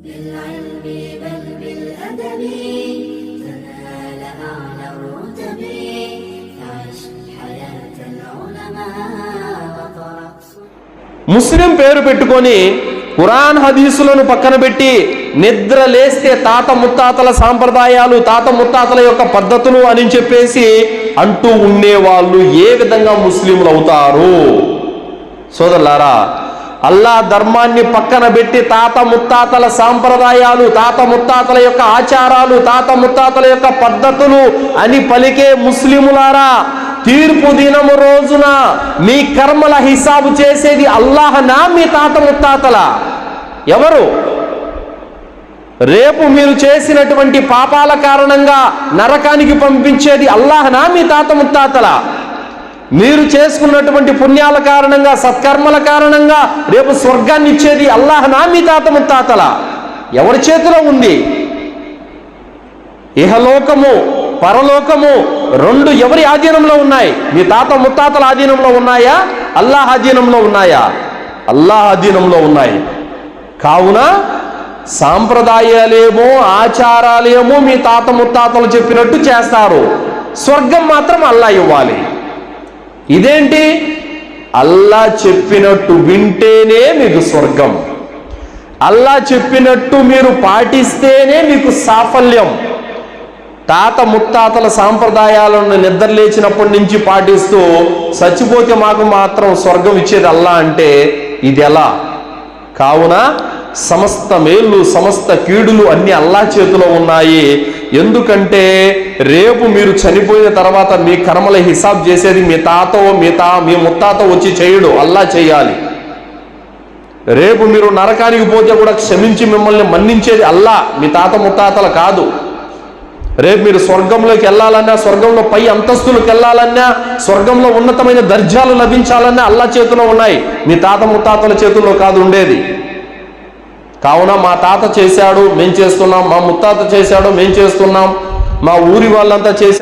بالعلم بل بالأدب تنال أعلى الرتب فعش حياة العلماء وطرق ముస్లిం పేరు పెట్టుకొని ఖురాన్ హదీసులను పక్కన పెట్టి నిద్ర లేస్తే తాత ముత్తాతల సాంప్రదాయాలు తాత ముత్తాతల యొక్క పద్ధతులు అని చెప్పేసి అంటూ ఉండేవాళ్ళు ఏ విధంగా ముస్లింలు అవుతారు సోదరులారా అల్లా ధర్మాన్ని పక్కన పెట్టి తాత ముత్తాతల సాంప్రదాయాలు తాత ముత్తాతల యొక్క ఆచారాలు తాత ముత్తాతల యొక్క పద్ధతులు అని పలికే ముస్లిములారా తీర్పు దినము రోజున మీ కర్మల హిసాబు చేసేది అల్లాహనా మీ తాత ముత్తాతల. ఎవరు? రేపు మీరు చేసినటువంటి పాపాల కారణంగా నరకానికి పంపించేది అల్లాహనా మీ తాత ముత్తాతల. మీరు చేసుకున్నటువంటి పుణ్యాల కారణంగా సత్కర్మల కారణంగా రేపు స్వర్గాన్ని ఇచ్చేది అల్లాహనా మీ తాత ముత్తాతల. ఎవరి చేతిలో ఉంది? ఇహలోకము పరలోకము రెండు ఎవరి ఆధీనంలో ఉన్నాయి? మీ తాత ముత్తాతల ఆధీనంలో ఉన్నాయా? అల్లాహ్ ఆధీనంలో ఉన్నాయా? అల్లాహ్ ఆధీనంలో ఉన్నాయి. కావున సాంప్రదాయాలేమో ఆచారాలేమో మీ తాత ముత్తాతలు చెప్పినట్టు చేస్తారు. స్వర్గం మాత్రం అల్లా ఇవ్వాలి. ఇదేంటి? అల్లా చెప్పినట్టు వింటేనే మీకు స్వర్గం. అల్లా చెప్పినట్టు మీరు పాటిస్తేనే మీకు సాఫల్యం. తాత ముత్తాతల సాంప్రదాయాలను నిద్ర లేచినప్పటి నుంచి పాటిస్తూ చచ్చిపోతే మాకు మాత్రం స్వర్గం ఇచ్చేది అల్లా అంటే ఇది ఎలా? కావున సమస్త మేళ్ళు సమస్త కీడులు అన్ని అల్లా చేతిలో ఉన్నాయి. ఎందుకంటే రేపు మీరు చనిపోయిన తర్వాత మీ కర్మల హిసాబ్ చేసేది మీ తాతో మీ తా మీ ముత్తాత వచ్చి చేయడు అల్లా చేయాలి. రేపు మీరు నరకానికి పోతే కూడా క్షమించి మిమ్మల్ని మన్నించేది అల్లా మీ తాత ముత్తాతల కాదు. రేపు మీరు స్వర్గంలోకి వెళ్ళాలన్నా స్వర్గంలో పై అంతస్తులకు వెళ్ళాలన్నా స్వర్గంలో ఉన్నతమైన దర్జాలు లభించాలన్నా అల్లా చేతిలో ఉన్నాయి. మీ తాత ముత్తాతల చేతుల్లో కాదు ఉండేది. కావున మా తాత చేశాడు మేం చేస్తున్నాం. మా ముత్తాత చేశాడు మేం చేస్తున్నాం. మా ఊరి వాళ్ళంతా చేసి